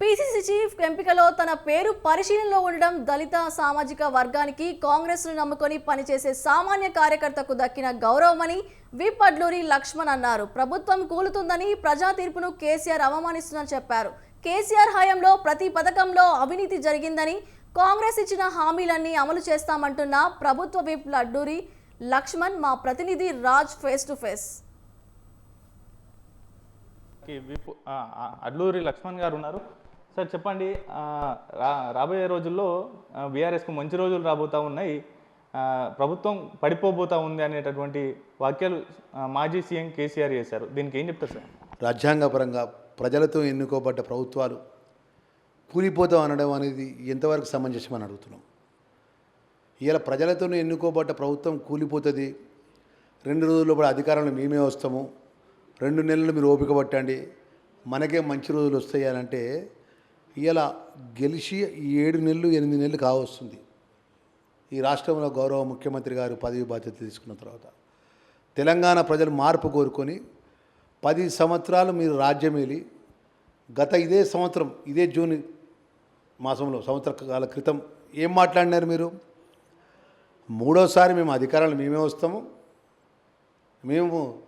PCC chief ఎంపికలో తన పేరు పరిశీలనలో ఉండడం దళిత సామాజిక వర్గానికి కాంగ్రెస్ను నమ్ముకొని పనిచేసే సామాన్య కార్యకర్తకు దక్కిన గౌరవమని విప్ అడ్లూరి లక్ష్మణ్ అన్నారు. ప్రభుత్వం కూలుతుందని ప్రజా తీర్పును కేసీఆర్ అవమానిస్తుందని చెప్పారు. కేసీఆర్ హయాంలో ప్రతి పథకంలో అవినీతి జరిగిందని కాంగ్రెస్ ఇచ్చిన హామీలన్నీ అమలు చేస్తామంటున్న ప్రభుత్వ విప్ అడ్డూరి లక్ష్మణ్ మా ప్రతినిధి Raj face to face. Whip Adluri Laxman గారు ఉన్నారు. సార్ చెప్పండి. రా రాబోయే రోజుల్లో బీఆర్ఎస్కు మంచి రోజులు రాబోతూ ఉన్నాయి. ప్రభుత్వం పడిపోబోతా ఉంది అనేటటువంటి వాక్యాలు మాజీ సీఎం కేసీఆర్ చేశారు. దీనికి ఏం చెప్తారు సార్? రాజ్యాంగపరంగా ప్రజలతో ఎన్నుకోబడ్డ ప్రభుత్వాలు కూలిపోతాం అనడం అనేది ఎంతవరకు సమంజసం అని అడుగుతున్నాం. ఇలా ప్రజలతో ఎన్నుకోబడ్డ ప్రభుత్వం కూలిపోతుంది. రెండు రోజుల్లో కూడా అధికారంలో మేమే వస్తాము. రెండు నెలలు మీరు ఓపిక పట్టండి. మనకే మంచి రోజులు వస్తాయి అని అంటే ఇలా గెలిచి ఈ ఏడు నెలలు ఎనిమిది నెలలు కావస్తుంది. ఈ రాష్ట్రంలో గౌరవ ముఖ్యమంత్రి గారు పదవి బాధ్యత తీసుకున్న తర్వాత. తెలంగాణ ప్రజలు మార్పు కోరుకొని పది సంవత్సరాలు మీరు రాజ్యం గత ఇదే సంవత్సరం ఇదే జూన్ మాసంలో సంవత్సర కాల క్రితం ఏం మాట్లాడినారు మీరు? మూడోసారి మేము అధికారాలు మేమే వస్తాము. మేము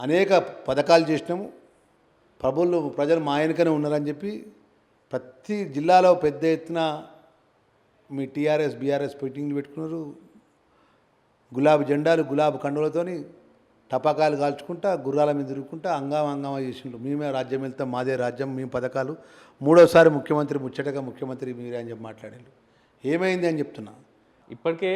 అనేక పథకాలు చేసినాము. ప్రభులు ప్రజలు మా వెనుకనే ఉన్నారని చెప్పి ప్రతి జిల్లాలో పెద్ద ఎత్తున మీ టీఆర్ఎస్ బీఆర్ఎస్ మీటింగ్లు పెట్టుకున్నారు. గులాబీ జెండాలు గులాబీ కండులతోని టపాకాయలు కాల్చుకుంటా గుర్రాల మీద తిరుగుకుంటా అంగామ అంగామ చేసిండ్రు. మేమే రాజ్యం వెళ్తాం మాదే రాజ్యం మేము పథకాలు. మూడోసారి ముఖ్యమంత్రి ముచ్చటగా ముఖ్యమంత్రి మీరే అని చెప్పి మాట్లాడారు ఏమైంది అని చెప్తున్నా. ఇప్పటికే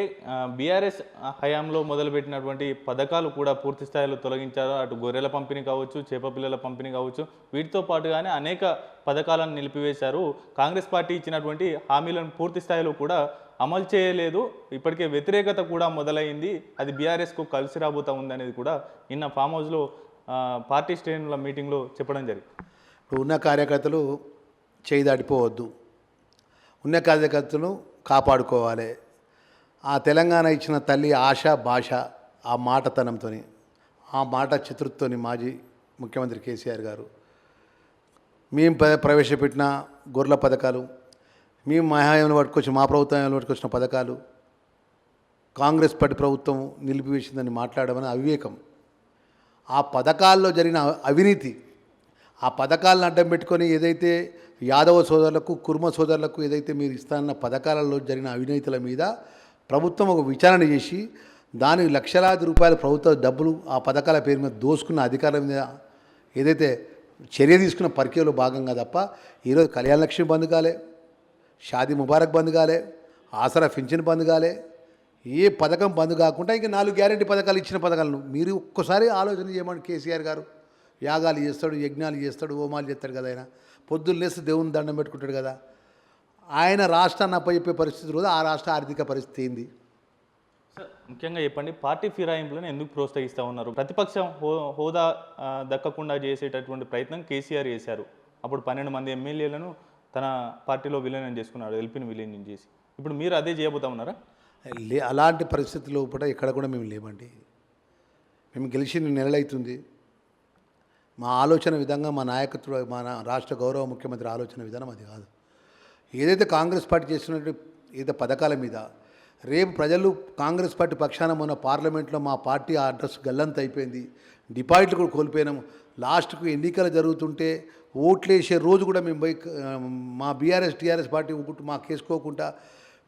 బీఆర్ఎస్ హయాంలో మొదలుపెట్టినటువంటి పథకాలు కూడా పూర్తి స్థాయిలో తొలగించారు. అటు గొర్రెల పంపిణీ కావచ్చు చేప పిల్లల పంపిణీ కావచ్చు వీటితో పాటుగానే అనేక పథకాలను నిలిపివేశారు. కాంగ్రెస్ పార్టీ ఇచ్చినటువంటి హామీలను పూర్తి స్థాయిలో కూడా అమలు చేయలేదు. ఇప్పటికే వ్యతిరేకత కూడా మొదలైంది. అది బీఆర్ఎస్కు కలిసి రాబోతా ఉందనేది కూడా నిన్న ఫామ్ హౌస్లో పార్టీ శ్రేణుల మీటింగ్లో చెప్పడం జరిగింది. ఇప్పుడు ఉన్న కార్యకర్తలు చేయి దాటిపోవద్దు. ఉన్న కార్యకర్తలను కాపాడుకోవాలి. ఆ తెలంగాణ ఇచ్చిన తల్లి ఆశ భాష ఆ మాటతనంతో ఆ మాట చిత్రుతోని మాజీ ముఖ్యమంత్రి కేసీఆర్ గారు మేము ప్రవేశపెట్టిన గొర్రెల పథకాలు మేము మహాయంలో హయాంలో పట్టుకొచ్చిన మా ప్రభుత్వంలో పట్టుకొచ్చిన పథకాలు కాంగ్రెస్ పార్టీ ప్రభుత్వం నిలిపివేసిందని మాట్లాడమని అవివేకం. ఆ పథకాల్లో జరిగిన అవినీతి ఆ పథకాలను అడ్డం పెట్టుకొని ఏదైతే యాదవ సోదరులకు కుర్మ సోదరులకు ఏదైతే మీరు ఇస్తానన్న పథకాలలో జరిగిన అవినీతుల మీద ప్రభుత్వం ఒక విచారణ చేసి దాని లక్షలాది రూపాయల ప్రభుత్వ డబ్బులు ఆ పథకాల పేరు మీద దోసుకున్న అధికారుల మీద ఏదైతే చర్య తీసుకున్న ప్రక్రియలో భాగంగా తప్ప ఈరోజు కళ్యాణ లక్ష్మి బంద్ కాలే షాదీ ముబారక్ బంద్ కాలే ఆసరా పింఛన్ బంద్ కాలే ఏ పథకం బంద్ కాకుండా ఇంకా నాలుగు గ్యారెంటీ పథకాలు ఇచ్చిన పథకాలను మీరు ఒక్కసారి ఆలోచన చేయమని కేసీఆర్ గారు యాగాలు చేస్తాడు యజ్ఞాలు చేస్తాడు హోమాలు చేస్తాడు కదా ఆయన. పొద్దున్న లేస్తే దేవుని దండం పెట్టుకుంటాడు కదా. ఆయన రాష్ట్రాన్ని అప్పచెప్పే పరిస్థితి రోజు ఆ రాష్ట్ర ఆర్థిక పరిస్థితి ఏంది? సార్ ముఖ్యంగా చెప్పండి పార్టీ ఫిరాయింపులను ఎందుకు ప్రోత్సహిస్తూ ఉన్నారు? ప్రతిపక్షం హో హోదా దక్కకుండా చేసేటటువంటి ప్రయత్నం కేసీఆర్ చేశారు. అప్పుడు పన్నెండు మంది ఎమ్మెల్యేలను తన పార్టీలో విలీనం చేసుకున్నాడు ఎల్పిని విలీనం చేసి. ఇప్పుడు మీరు అదే చేయబోతా ఉన్నారా? లే అలాంటి పరిస్థితుల్లో కూడా ఎక్కడ కూడా మేము లేమండి. మేము గెలిచి నెలలు అవుతుంది మా ఆలోచన విధంగా మా నాయకత్వ మా రాష్ట్ర గౌరవ ముఖ్యమంత్రి ఆలోచన విధానం అది కాదు. ఏదైతే కాంగ్రెస్ పార్టీ చేస్తున్నట్టు ఏదైతే పథకాల మీద రేపు ప్రజలు కాంగ్రెస్ పార్టీ పక్షాన మొన్న పార్లమెంట్లో మా పార్టీ అడ్రస్ గల్లంత అయిపోయింది. డిపాజిట్లు కూడా కోల్పోయినాము లాస్ట్కు ఎన్నికలు జరుగుతుంటే ఓట్లు వేసే రోజు కూడా మేము పోయి మా బీఆర్ఎస్ టీఆర్ఎస్ పార్టీ ఒకటి మాకు వేసుకోకుండా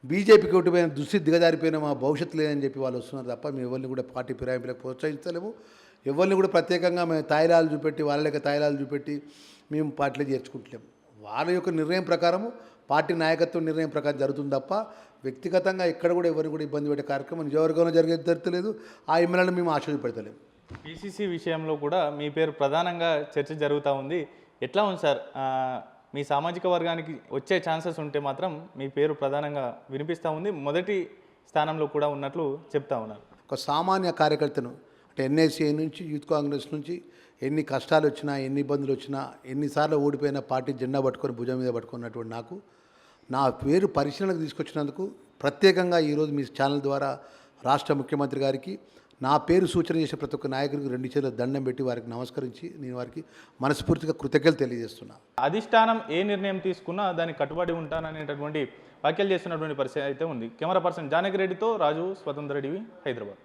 బీజేపీకి ఒకటిపోయిన దుస్థితి దిగజారిపోయిన మా భవిష్యత్తు లేదని చెప్పి వాళ్ళు వస్తున్నారు తప్ప మేము ఎవరిని కూడా పార్టీ ఫిరాయింపులకు ప్రోత్సహించలేము. ఎవరిని కూడా ప్రత్యేకంగా మేము తాయిలాలు చూపెట్టి వాళ్ళ యొక్క తాయిలాలు చూపెట్టి మేము పార్టీలో చేర్చుకుంటలేము. వాళ్ళ యొక్క నిర్ణయం ప్రకారము పార్టీ నాయకత్వం నిర్ణయం ప్రకారం జరుగుతుంది తప్ప వ్యక్తిగతంగా ఎక్కడ కూడా ఎవరిని కూడా ఇబ్బంది పెట్టే కార్యక్రమం నిజవర్గంలో జరిగేది జరుగుతలేదు. ఆ ఎమ్మెల్యేలను మేము ఆశ్చర్యపెడతలేము పీసీసీ విషయంలో కూడా మీ పేరు ప్రధానంగా చర్చ జరుగుతూ ఉంది. ఎట్లా ఉంది సార్? మీ సామాజిక వర్గానికి వచ్చే ఛాన్సెస్ ఉంటే మాత్రం మీ పేరు ప్రధానంగా వినిపిస్తూ ఉంది. మొదటి స్థానంలో కూడా ఉన్నట్లు చెప్తా ఉన్నారు. ఒక సామాన్య కార్యకర్తను అంటే ఎన్ఎస్సీ నుంచి యూత్ కాంగ్రెస్ నుంచి ఎన్ని కష్టాలు వచ్చినా ఎన్ని ఇబ్బందులు వచ్చినా ఎన్నిసార్లు ఓడిపోయిన పార్టీ జెండా పట్టుకొని భుజం మీద పట్టుకున్నటువంటి నాకు నా పేరు పరిశీలనకు తీసుకొచ్చినందుకు ప్రత్యేకంగా ఈరోజు మీ ఛానల్ ద్వారా రాష్ట్ర ముఖ్యమంత్రి గారికి నా పేరు సూచన చేసే ప్రతి ఒక్క నాయకుడికి రెండు చేతుల దండం పెట్టి వారికి నమస్కరించి నేను వారికి మనస్ఫూర్తిగా కృతజ్ఞతలు తెలియజేస్తున్నా. అధిష్టానం ఏ నిర్ణయం తీసుకున్నా దానికి కట్టుబడి ఉంటాననేటటువంటి వ్యాఖ్యలు చేస్తున్నటువంటి పరిస్థితి అయితే ఉంది. కెమెరా పర్సన్ జానకి రెడ్డితో రాజు స్వతంత్ర టీవీ హైదరాబాద్.